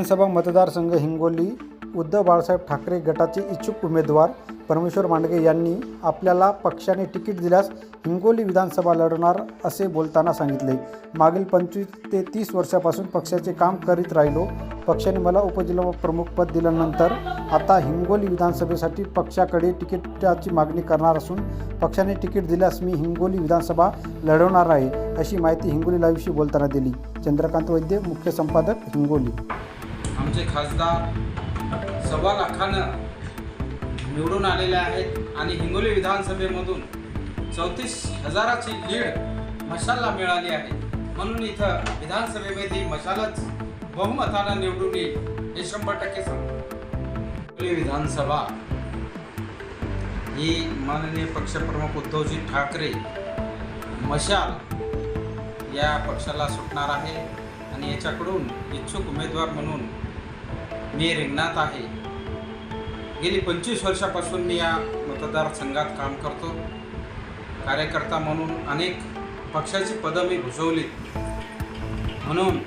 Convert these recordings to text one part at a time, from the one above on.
विधानसभा मतदारसंघ हिंगोली उद्धव बाळासाहेब ठाकरे गटाचे इच्छुक उमेदवार परमेश्वर मांडगे यांनी आपल्याला पक्षाने तिकीट दिल्यास हिंगोली विधानसभा लढवणार असे बोलताना सांगितले. मागील पंचवीस ते तीस वर्षापासून पक्षाचे काम करीत राहिलो. पक्षाने मला उपजिल्हा प्रमुख पद दिल्यानंतर आता हिंगोली विधानसभेसाठी पक्षाकडे तिकीटाची मागणी करणार असून पक्षाने तिकीट दिल्यास मी हिंगोली विधानसभा लढवणार आहे अशी माहिती हिंगोली लाईव्हशी बोलताना दिली. चंद्रकांत वैद्य मुख्य संपादक हिंगोली. आमचे खासदार सव्वा लाखानं निवडून आलेले आहेत आणि हिंगोली विधानसभेमधून चौतीस हजाराची लीड मशालला मिळाली आहे. म्हणून इथं विधानसभेमध्ये मशालच बहुमतानं निवडून येईल हे शंभर टक्के हिंगोली विधानसभा ही माननीय पक्षप्रमुख उद्धवजी ठाकरे मशाल या पक्षाला सुटणार आहे आणि याच्याकडून इच्छुक उमेदवार म्हणून मी रिंगणात आहे. गेली पंचवीस वर्षापासून मी या मतदारसंघात काम करतो. कार्यकर्ता म्हणून अनेक पक्षाची पदं मी भूषवली म्हणून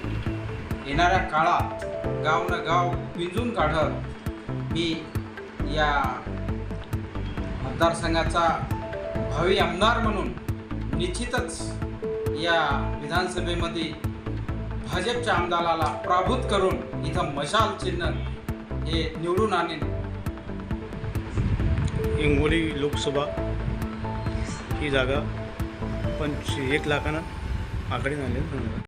येणाऱ्या काळात गाव न गाव पिंजून काढत मी या मतदारसंघाचा भावी आमदार म्हणून निश्चितच या विधानसभेमध्ये भाजपच्या आमदाराला प्राभूत करून इथं मशाल चिन्ह हे निवडून आणेन. हिंगोली लोकसभा ही जागा पंच एक लाखानं आकडे झाले